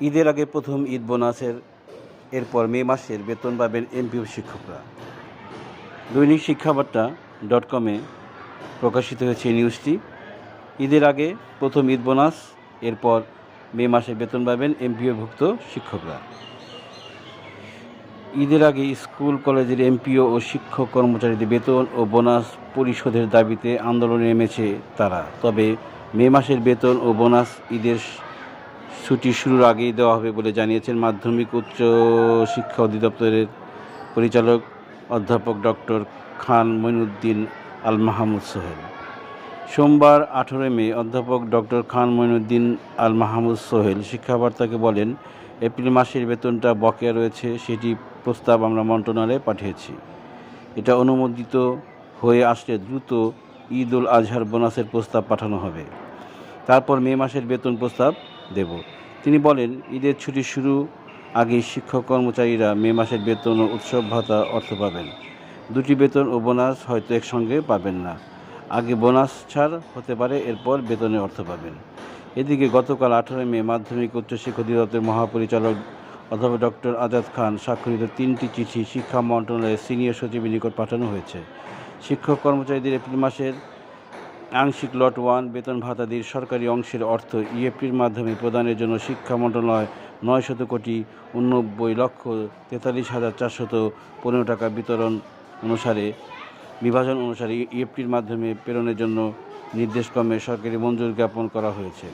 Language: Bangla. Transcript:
ঈদের আগে প্রথম ঈদ বোনাসের, এরপর মে মাসের বেতন পাবেন এমপিও শিক্ষকরা। দৈনিক শিক্ষাবার্তা ডট কমে প্রকাশিত হয়েছে নিউজটি ঈদের আগে প্রথম ঈদ বোনাস, এরপর মে মাসে বেতন পাবেন এমপিওভুক্ত শিক্ষকরা। ঈদের আগে স্কুল, কলেজের এমপিও ও শিক্ষক কর্মচারীদের বেতন ও বোনাস পরিশোধের দাবিতে আন্দোলনে নেমেছে তারা। তবে মে মাসের বেতন ও বোনাস ঈদের ছুটি শুরুর আগেই দেওয়া হবে বলে জানিয়েছেন মাধ্যমিক উচ্চ শিক্ষা অধিদপ্তরের পরিচালক অধ্যাপক ডক্টর খান মইনুদ্দিন আল মাহমুদ সোহেল। সোমবার আঠেরোই মে অধ্যাপক ডক্টর খান মইনুদ্দিন আল মাহমুদ সোহেল শিক্ষাবার্তাকে বলেন, এপ্রিল মাসের বেতনটা বকেয়া রয়েছে, সেটি প্রস্তাব আমরা মন্ত্রণালয়ে পাঠিয়েছি। এটা অনুমোদিত হয়ে আসলে দ্রুত ঈদ উল আজহার বোনাসের প্রস্তাব পাঠানো হবে। তারপর মে মাসের বেতন প্রস্তাব দেব। তিনি বলেন, ঈদের ছুটি শুরু আগে শিক্ষক কর্মচারীরা মে মাসের বেতন ও উৎসব ভাতা অর্থ পাবেন। দুটি বেতন ও বোনাস হয়তো একসঙ্গে পাবেন না। আগে বোনাস ছাড় হতে পারে, এরপর বেতনে অর্থ পাবেন। এদিকে গতকাল আঠারোই মে মাধ্যমিক উচ্চশিক্ষা অধিদপ্তরের মহাপরিচালক অধ্যাপক ডক্টর আজাদ খান স্বাক্ষরিত তিনটি চিঠি শিক্ষা মন্ত্রণালয়ের সিনিয়র সচিবের নিকট পাঠানো হয়েছে। শিক্ষক কর্মচারীদের এপ্রিল মাসের আংশিক লট ওয়ান বেতন ভাতাদির সরকারি অংশের অর্থ ইএফটির মাধ্যমে প্রদানের জন্য শিক্ষা মন্ত্রণালয় নয় শত কোটি উনব্বই লক্ষ তেতাল্লিশ হাজার চারশত পনেরো টাকা বিতরণ অনুসারে, বিভাজন অনুসারে ইএফটির মাধ্যমে প্রেরণের জন্য নির্দেশক্রমে সরকারি মঞ্জুর জ্ঞাপন করা হয়েছে।